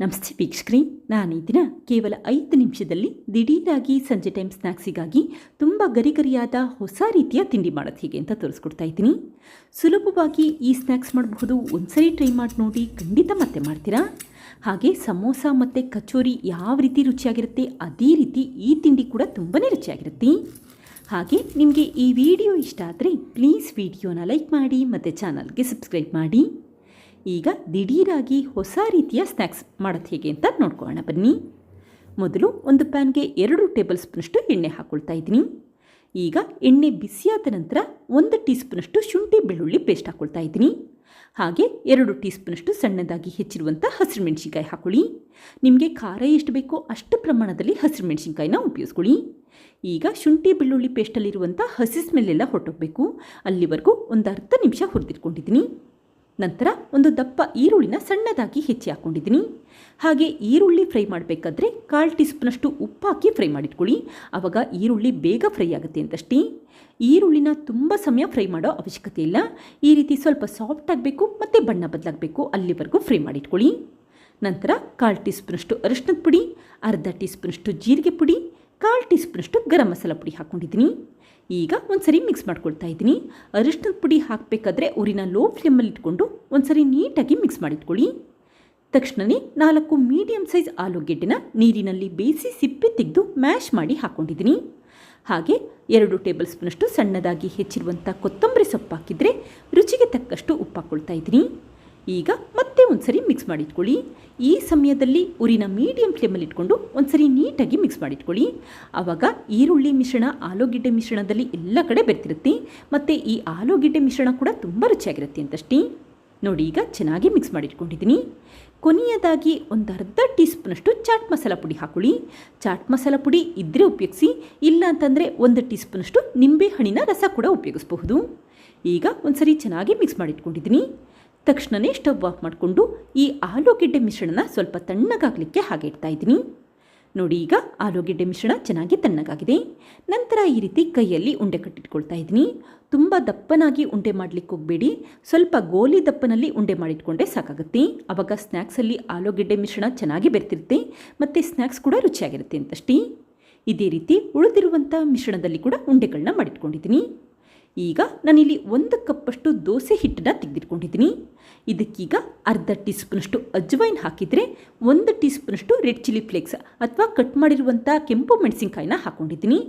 ನಮಸ್ತೆ ವೀಕ್ಷಕರೇ, ನಾನು ಈ ದಿನ ಕೇವಲ ಐದು ನಿಮಿಷದಲ್ಲಿ ದಿಢೀರಾಗಿ ಸಂಜೆ ಟೈಮ್ ಸ್ನ್ಯಾಕ್ಸಿಗಾಗಿ ತುಂಬ ಗರಿಗರಿಯಾದ ಹೊಸ ರೀತಿಯ ತಿಂಡಿ ಮಾಡೋದು ಹೇಗೆ ಅಂತ ತೋರಿಸ್ಕೊಡ್ತಾ ಇದ್ದೀನಿ. ಸುಲಭವಾಗಿ ಈ ಸ್ನ್ಯಾಕ್ಸ್ ಮಾಡಬಹುದು, ಒಂದ್ಸರಿ ಟ್ರೈ ಮಾಡಿ ನೋಡಿ ಖಂಡಿತ ಮತ್ತೆ ಮಾಡ್ತೀರಾ? ಹಾಗೆ ಸಮೋಸ ಮತ್ತು ಕಚೋರಿ ಯಾವ ರೀತಿ ರುಚಿಯಾಗಿರುತ್ತೆ, ಅದೇ ರೀತಿ ಈ ತಿಂಡಿ ಕೂಡ ತುಂಬಾ ರುಚಿಯಾಗಿರುತ್ತೆ. ಹಾಗೆ ನಿಮಗೆ ಈ ವಿಡಿಯೋ ಇಷ್ಟ ಆದರೆ ಪ್ಲೀಸ್ ವಿಡಿಯೋನ ಲೈಕ್ ಮಾಡಿ, ಮತ್ತು ಚಾನಲ್ಗೆ ಸಬ್ಸ್ಕ್ರೈಬ್ ಮಾಡಿ. ಈಗ ದಿಢೀರಾಗಿ ಹೊಸ ರೀತಿಯ ಸ್ನ್ಯಾಕ್ಸ್ ಮಾಡೋದು ಹೇಗೆ ಅಂತ ನೋಡ್ಕೊಳ್ಳೋಣ. ಬನ್ನಿ. ಮೊದಲು ಒಂದು ಪ್ಯಾನ್ಗೆ ಎರಡು ಟೇಬಲ್ ಸ್ಪೂನಷ್ಟು ಎಣ್ಣೆ ಹಾಕ್ಕೊಳ್ತಾ ಇದ್ದೀನಿ. ಈಗ ಎಣ್ಣೆ ಬಿಸಿಯಾದ ನಂತರ ಒಂದು ಟೀ ಸ್ಪೂನಷ್ಟು ಶುಂಠಿ ಬೆಳ್ಳುಳ್ಳಿ ಪೇಸ್ಟ್ ಹಾಕ್ಕೊಳ್ತಾ ಇದ್ದೀನಿ. ಹಾಗೆ ಎರಡು ಟೀ ಸ್ಪೂನಷ್ಟು ಸಣ್ಣದಾಗಿ ಹೆಚ್ಚಿರುವಂಥ ಹಸಿರು ಮೆಣಸಿನ್ಕಾಯಿ ಹಾಕೊಳ್ಳಿ. ನಿಮಗೆ ಖಾರ ಎಷ್ಟು ಬೇಕೋ ಅಷ್ಟು ಪ್ರಮಾಣದಲ್ಲಿ ಹಸಿರು ಮೆಣಸಿನ್ಕಾಯಿನ ಉಪಯೋಗಿಸ್ಕೊಳ್ಳಿ. ಈಗ ಶುಂಠಿ ಬೆಳ್ಳುಳ್ಳಿ ಪೇಸ್ಟಲ್ಲಿರುವಂಥ ಹಸಿ ಸ್ಮೆಲ್ಲೆಲ್ಲ ಹೊರಟೋಗಬೇಕು. ಅಲ್ಲಿವರೆಗೂ ಒಂದು ಅರ್ಧ ನಿಮಿಷ ಹುರಿದಿಟ್ಕೊಂಡಿದ್ದೀನಿ. ನಂತರ ಒಂದು ದಪ್ಪ ಈರುಳ್ಳಿನ ಸಣ್ಣದಾಗಿ ಹೆಚ್ಚಿ ಹಾಕ್ಕೊಂಡಿದ್ದೀನಿ ಹಾಗೆ ಈರುಳ್ಳಿ ಫ್ರೈ ಮಾಡಬೇಕಾದ್ರೆ ಕಾಲು ಟೀ ಸ್ಪೂನಷ್ಟು ಉಪ್ಪು ಹಾಕಿ ಫ್ರೈ ಮಾಡಿಟ್ಕೊಳ್ಳಿ. ಆವಾಗ ಈರುಳ್ಳಿ ಬೇಗ ಫ್ರೈ ಆಗುತ್ತೆ ಅಂತಷ್ಟೇ. ಈರುಳ್ಳಿನ ತುಂಬ ಸಮಯ ಫ್ರೈ ಮಾಡೋ ಅವಶ್ಯಕತೆ ಇಲ್ಲ. ಈ ರೀತಿ ಸ್ವಲ್ಪ ಸಾಫ್ಟ್ ಆಗಬೇಕು ಮತ್ತು ಬಣ್ಣ ಬದಲಾಗಬೇಕು ಅಲ್ಲಿವರೆಗೂ ಫ್ರೈ ಮಾಡಿಟ್ಕೊಳ್ಳಿ. ನಂತರ ಕಾಲು ಟೀ ಸ್ಪೂನಷ್ಟು ಅರಿಶಿನದ ಪುಡಿ, ಅರ್ಧ ಟೀ ಸ್ಪೂನಷ್ಟು ಜೀರಿಗೆ ಪುಡಿ ಕಾಲು ಟೀ ಸ್ಪೂನಷ್ಟು ಗರಂ ಮಸಾಲ ಪುಡಿ ಹಾಕ್ಕೊಂಡಿದ್ದೀನಿ ಈಗ ಒಂದು ಸರಿ ಮಿಕ್ಸ್ ಮಾಡ್ಕೊಳ್ತಾ ಇದ್ದೀನಿ. ಅರಿಶಿನದ ಪುಡಿ ಹಾಕಬೇಕಾದ್ರೆ ಊರಿನ ಲೋ ಫ್ಲೇಮಲ್ಲಿ ಇಟ್ಕೊಂಡು ಒಂದು ಸರಿ ನೀಟಾಗಿ ಮಿಕ್ಸ್ ಮಾಡಿಟ್ಕೊಳ್ಳಿ. ತಕ್ಷಣವೇ ನಾಲ್ಕು ಮೀಡಿಯಮ್ ಸೈಜ್ ಆಲೂಗೆಡ್ಡೆನ ನೀರಿನಲ್ಲಿ ಬೇಯಿಸಿ ಸಿಪ್ಪೆ ತೆಗೆದು ಮ್ಯಾಶ್ ಮಾಡಿ ಹಾಕ್ಕೊಂಡಿದ್ದೀನಿ ಹಾಗೆ ಎರಡು ಟೇಬಲ್ ಸ್ಪೂನಷ್ಟು ಸಣ್ಣದಾಗಿ ಹೆಚ್ಚಿರುವಂಥ ಕೊತ್ತಂಬರಿ ಸೊಪ್ಪು ಹಾಕಿದರೆ ರುಚಿಗೆ ತಕ್ಕಷ್ಟು ಉಪ್ಪು ಹಾಕ್ಕೊಳ್ತಾ ಇದ್ದೀನಿ. ಈಗ ಮತ್ತೆ ಒಂದು ಸರಿ ಮಿಕ್ಸ್ ಮಾಡಿಟ್ಕೊಳ್ಳಿ. ಈ ಸಮಯದಲ್ಲಿ ಉರಿನ ಮೀಡಿಯಂ ಫ್ಲೇಮಲ್ಲಿ ಇಟ್ಕೊಂಡು ಒಂದ್ಸರಿ ನೀಟಾಗಿ ಮಿಕ್ಸ್ ಮಾಡಿಟ್ಕೊಳ್ಳಿ. ಆವಾಗ ಈರುಳ್ಳಿ ಮಿಶ್ರಣ, ಆಲೂಗೆಡ್ಡೆ ಮಿಶ್ರಣದಲ್ಲಿ ಎಲ್ಲ ಕಡೆ ಬೆರ್ತಿರುತ್ತೆ ಮತ್ತು ಈ ಆಲೂಗೆಡ್ಡೆ ಮಿಶ್ರಣ ಕೂಡ ತುಂಬ ರುಚಿಯಾಗಿರುತ್ತೆ ಅಂತಷ್ಟೇ. ನೋಡಿ ಈಗ ಚೆನ್ನಾಗಿ ಮಿಕ್ಸ್ ಮಾಡಿಟ್ಕೊಂಡಿದ್ದೀನಿ. ಕೊನೆಯದಾಗಿ ಒಂದು ಅರ್ಧ ಟೀ ಸ್ಪೂನಷ್ಟು ಚಾಟ್ ಮಸಾಲ ಪುಡಿ ಹಾಕೊಳ್ಳಿ. ಚಾಟ್ ಮಸಾಲ ಪುಡಿ ಇದ್ದರೆ ಉಪಯೋಗಿಸಿ, ಇಲ್ಲ ಅಂತಂದರೆ ಒಂದು ಟೀ ಸ್ಪೂನಷ್ಟು ನಿಂಬೆ ಹಣ್ಣಿನ ರಸ ಕೂಡ ಉಪಯೋಗಿಸಬಹುದು. ಈಗ ಒಂದು ಸರಿ ಚೆನ್ನಾಗಿ ಮಿಕ್ಸ್ ಮಾಡಿಟ್ಕೊಂಡಿದ್ದೀನಿ. ತಕ್ಷಣವೇ ಸ್ಟವ್ ಆಫ್ ಮಾಡಿಕೊಂಡು ಈ ಆಲೂಗೆಡ್ಡೆ ಮಿಶ್ರಣನ ಸ್ವಲ್ಪ ತಣ್ಣಗಾಗಲಿಕ್ಕೆ ಹಾಗೆ ಇಡ್ತಾ ಇದ್ದೀನಿ. ನೋಡಿ ಈಗ ಆಲೂಗೆಡ್ಡೆ ಮಿಶ್ರಣ ಚೆನ್ನಾಗಿ ತಣ್ಣಗಾಗಿದೆ. ನಂತರ ಈ ರೀತಿ ಕೈಯಲ್ಲಿ ಉಂಡೆ ಕಟ್ಟಿಟ್ಕೊಳ್ತಾ ಇದ್ದೀನಿ. ತುಂಬ ದಪ್ಪನಾಗಿ ಉಂಡೆ ಮಾಡಲಿಕ್ಕೆ ಹೋಗಬೇಡಿ. ಸ್ವಲ್ಪ ಗೋಲಿ ದಪ್ಪನಲ್ಲಿ ಉಂಡೆ ಮಾಡಿಟ್ಕೊಂಡೆ ಸಾಕಾಗುತ್ತೆ. ಆವಾಗ ಸ್ನ್ಯಾಕ್ಸಲ್ಲಿ ಆಲೂಗೆಡ್ಡೆ ಮಿಶ್ರಣ ಚೆನ್ನಾಗಿ ಬೆರ್ತಿರುತ್ತೆ. ಮತ್ತು ಸ್ನ್ಯಾಕ್ಸ್ ಕೂಡ ರುಚಿಯಾಗಿರುತ್ತೆ ಅಂತಷ್ಟೇ. ಇದೇ ರೀತಿ ಉಳಿದಿರುವಂಥ ಮಿಶ್ರಣದಲ್ಲಿ ಕೂಡ ಉಂಡೆಗಳನ್ನ ಮಾಡಿಟ್ಕೊಂಡಿದ್ದೀನಿ. ಈಗ ನಾನಿಲ್ಲಿ ಒಂದು ಕಪ್ಪಷ್ಟು ದೋಸೆ ಹಿಟ್ಟನ್ನು ತೆಗೆದಿಟ್ಕೊಂಡಿದ್ದೀನಿ. ಇದಕ್ಕೀಗ ಅರ್ಧ ಟೀ ಸ್ಪೂನಷ್ಟು ಅಜ್ವೈನ್ ಹಾಕಿದರೆ ಒಂದು ಟೀ ಸ್ಪೂನಷ್ಟು ರೆಡ್ ಚಿಲ್ಲಿ ಫ್ಲೇಕ್ಸ್ ಅಥವಾ ಕಟ್ ಮಾಡಿರುವಂಥ ಕೆಂಪು ಮೆಣಸಿನ್ಕಾಯಿನ ಹಾಕ್ಕೊಂಡಿದ್ದೀನಿ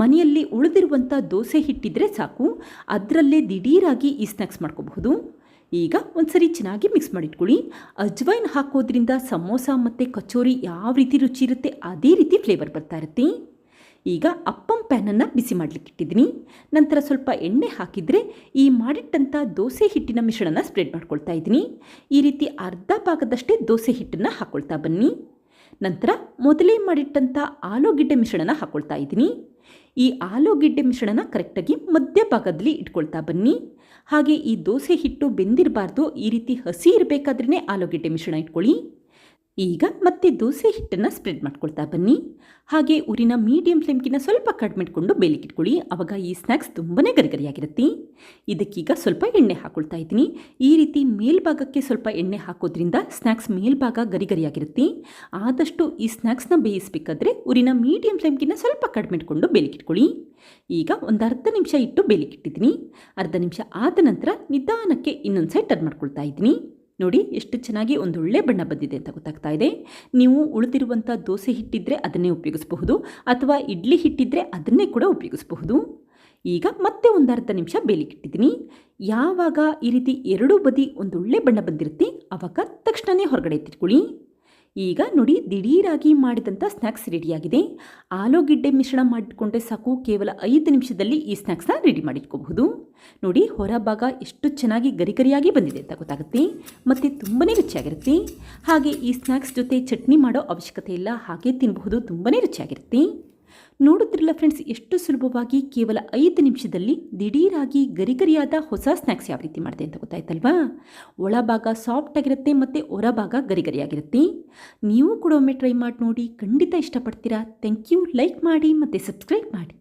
ಮನೆಯಲ್ಲಿ ಉಳಿದಿರುವಂಥ ದೋಸೆ ಹಿಟ್ಟಿದ್ರೆ ಸಾಕು, ಅದರಲ್ಲೇ ದಿಢೀರಾಗಿ ಈ ಸ್ನ್ಯಾಕ್ಸ್ ಮಾಡ್ಕೋಬಹುದು. ಈಗ ಒಂದ್ಸರಿ ಚೆನ್ನಾಗಿ ಮಿಕ್ಸ್ ಮಾಡಿಟ್ಕೊಳ್ಳಿ. ಅಜ್ವೈನ್ ಹಾಕೋದ್ರಿಂದ ಸಮೋಸ ಮತ್ತು ಕಚೋರಿ ಯಾವ ರೀತಿ ರುಚಿ ಇರುತ್ತೆ ಅದೇ ರೀತಿ ಫ್ಲೇವರ್ ಬರ್ತಾ ಇರುತ್ತೆ. ಈಗ ಅಪ್ಪಂ ಪ್ಯಾನನ್ನು ಬಿಸಿ ಮಾಡಲಿಕ್ಕೆ ಇಟ್ಟಿದ್ದೀನಿ. ನಂತರ ಸ್ವಲ್ಪ ಎಣ್ಣೆ ಹಾಕಿದರೆ ಈ ಮಾಡಿಟ್ಟಂಥ ದೋಸೆ ಹಿಟ್ಟಿನ ಮಿಶ್ರಣನ ಸ್ಪ್ರೆಡ್ ಮಾಡ್ಕೊಳ್ತಾ ಇದ್ದೀನಿ. ಈ ರೀತಿ ಅರ್ಧ ಭಾಗದಷ್ಟೇ ದೋಸೆ ಹಿಟ್ಟನ್ನು ಹಾಕ್ಕೊಳ್ತಾ ಬನ್ನಿ. ನಂತರ ಮೊದಲೇ ಮಾಡಿಟ್ಟಂಥ ಆಲೂಗೆಡ್ಡೆ ಮಿಶ್ರಣನ ಹಾಕ್ಕೊಳ್ತಾ ಇದ್ದೀನಿ. ಈ ಆಲೂಗೆಡ್ಡೆ ಮಿಶ್ರಣನ ಕರೆಕ್ಟಾಗಿ ಮಧ್ಯ ಭಾಗದಲ್ಲಿ ಇಟ್ಕೊಳ್ತಾ ಬನ್ನಿ. ಹಾಗೆ ಈ ದೋಸೆ ಹಿಟ್ಟು ಬೆಂದಿರಬಾರ್ದು, ಈ ರೀತಿ ಹಸಿ ಇರಬೇಕಾದ್ರೇ ಆಲೂಗೆಡ್ಡೆ ಮಿಶ್ರಣ ಇಟ್ಕೊಳ್ಳಿ. ಈಗ ಮತ್ತೆ ದೋಸೆ ಹಿಟ್ಟನ್ನು ಸ್ಪ್ರೆಡ್ ಮಾಡ್ಕೊಳ್ತಾ ಬನ್ನಿ. ಹಾಗೆ ಊರಿನ ಮೀಡಿಯಂ ಫ್ಲೇಮ್ಗಿನ ಸ್ವಲ್ಪ ಕಡಿಮೆ ಇಟ್ಕೊಂಡು ಬೇಲಿಗಿಟ್ಕೊಳ್ಳಿ ಆವಾಗ ಈ ಸ್ನ್ಯಾಕ್ಸ್ ತುಂಬಾ ಗರಿಗರಿಯಾಗಿರುತ್ತೆ. ಇದಕ್ಕೀಗ ಸ್ವಲ್ಪ ಎಣ್ಣೆ ಹಾಕೊಳ್ತಾ ಇದ್ದೀನಿ. ಈ ರೀತಿ ಮೇಲ್ಭಾಗಕ್ಕೆ ಸ್ವಲ್ಪ ಎಣ್ಣೆ ಹಾಕೋದ್ರಿಂದ ಸ್ನ್ಯಾಕ್ಸ್ ಮೇಲ್ಭಾಗ ಗರಿಗರಿಯಾಗಿರುತ್ತೆ. ಆದಷ್ಟು ಈ ಸ್ನ್ಯಾಕ್ಸ್ನ ಬೇಯಿಸಬೇಕಾದ್ರೆ ಊರಿನ ಮೀಡಿಯಂ ಫ್ಲೇಮ್ಗಿನ ಸ್ವಲ್ಪ ಕಡಿಮೆ ಇಟ್ಕೊಂಡು ಬೇಲಿಗಿಟ್ಕೊಳ್ಳಿ ಈಗ ಒಂದು ಅರ್ಧ ನಿಮಿಷ ಇಟ್ಟು ಬೇಲಿಗಿಟ್ಟಿದ್ದೀನಿ ಅರ್ಧ ನಿಮಿಷ ಆದ ನಂತರ ನಿಧಾನಕ್ಕೆ ಇನ್ನೊಂದು ಸೈಡ್ ಟರ್ನ್ ಮಾಡ್ಕೊಳ್ತಾ ಇದ್ದೀನಿ. ನೋಡಿ ಎಷ್ಟು ಚೆನ್ನಾಗಿ ಒಂದು ಒಳ್ಳೆ ಬಣ್ಣ ಬಂದಿದೆ ಅಂತ ಗೊತ್ತಾಗ್ತಾ ಇದೆ. ನೀವು ಉಳಿದಿರುವಂಥ ದೋಸೆ ಹಿಟ್ಟಿದ್ರೆ ಅದನ್ನೇ ಉಪಯೋಗಿಸಬಹುದು, ಅಥವಾ ಇಡ್ಲಿ ಹಿಟ್ಟಿದ್ರೆ ಅದನ್ನೇ ಕೂಡ ಉಪಯೋಗಿಸಬಹುದು. ಈಗ ಮತ್ತೆ ಒಂದು ಅರ್ಧ ನಿಮಿಷ ಬೇಲಿಗಿಟ್ಟಿದ್ದೀನಿ ಯಾವಾಗ ಈ ರೀತಿ ಎರಡೂ ಬದಿ ಒಂದು ಒಳ್ಳೆ ಬಣ್ಣ ಬಂದಿರುತ್ತೆ ಆವಾಗ ತಕ್ಷಣವೇ ಹೊರಗಡೆ ಎತ್ತಿಟ್ಕೊಳ್ಳಿ. ಈಗ ನೋಡಿ ದಿಢೀರಾಗಿ ಮಾಡಿದಂಥ ಸ್ನ್ಯಾಕ್ಸ್ ರೆಡಿಯಾಗಿದೆ. ಆಲೂಗೆಡ್ಡೆ ಮಿಶ್ರಣ ಮಾಡಿಕೊಂಡ್ರೆ ಸಾಕು. ಕೇವಲ ಐದು ನಿಮಿಷದಲ್ಲಿ ಈ ಸ್ನ್ಯಾಕ್ಸ್ನ ರೆಡಿ ಮಾಡಿಟ್ಕೋಬಹುದು. ನೋಡಿ ಹೊರಭಾಗ ಎಷ್ಟು ಚೆನ್ನಾಗಿ ಗರಿಗರಿಯಾಗಿ ಬಂದಿದೆ ಅಂತ ಗೊತ್ತಾಗುತ್ತೆ. ಮತ್ತು ತುಂಬಾ ರುಚಿಯಾಗಿರುತ್ತೆ. ಹಾಗೆ ಈ ಸ್ನ್ಯಾಕ್ಸ್ ಜೊತೆ ಚಟ್ನಿ ಮಾಡೋ ಅವಶ್ಯಕತೆ ಇಲ್ಲ. ಹಾಗೆ ತಿನ್ನಬಹುದು ತುಂಬಾ ರುಚಿಯಾಗಿರುತ್ತೆ. ನೋಡುತ್ತಿರಲ್ಲ ಫ್ರೆಂಡ್ಸ್ ಎಷ್ಟು ಸುಲಭವಾಗಿ ಕೇವಲ ಐದು ನಿಮಿಷದಲ್ಲಿ ದಿಢೀರಾಗಿ ಗರಿಗರಿಯಾದ ಹೊಸ ಸ್ನ್ಯಾಕ್ಸ್ ಯಾವ ರೀತಿ ಮಾಡಿದೆ ಅಂತ ಗೊತ್ತಾಯ್ತಲ್ವಾ? ಒಳಭಾಗ ಸಾಫ್ಟ್ ಆಗಿರುತ್ತೆ ಮತ್ತು ಹೊರಭಾಗ ಗರಿಗರಿಯಾಗಿರುತ್ತೆ. ನೀವು ಕೂಡ ಒಮ್ಮೆ ಟ್ರೈ ಮಾಡಿ ನೋಡಿ, ಖಂಡಿತ ಇಷ್ಟಪಡ್ತೀರಾ? ಥ್ಯಾಂಕ್ ಯು ಲೈಕ್ ಮಾಡಿ ಮತ್ತು ಸಬ್ಸ್ಕ್ರೈಬ್ ಮಾಡಿ.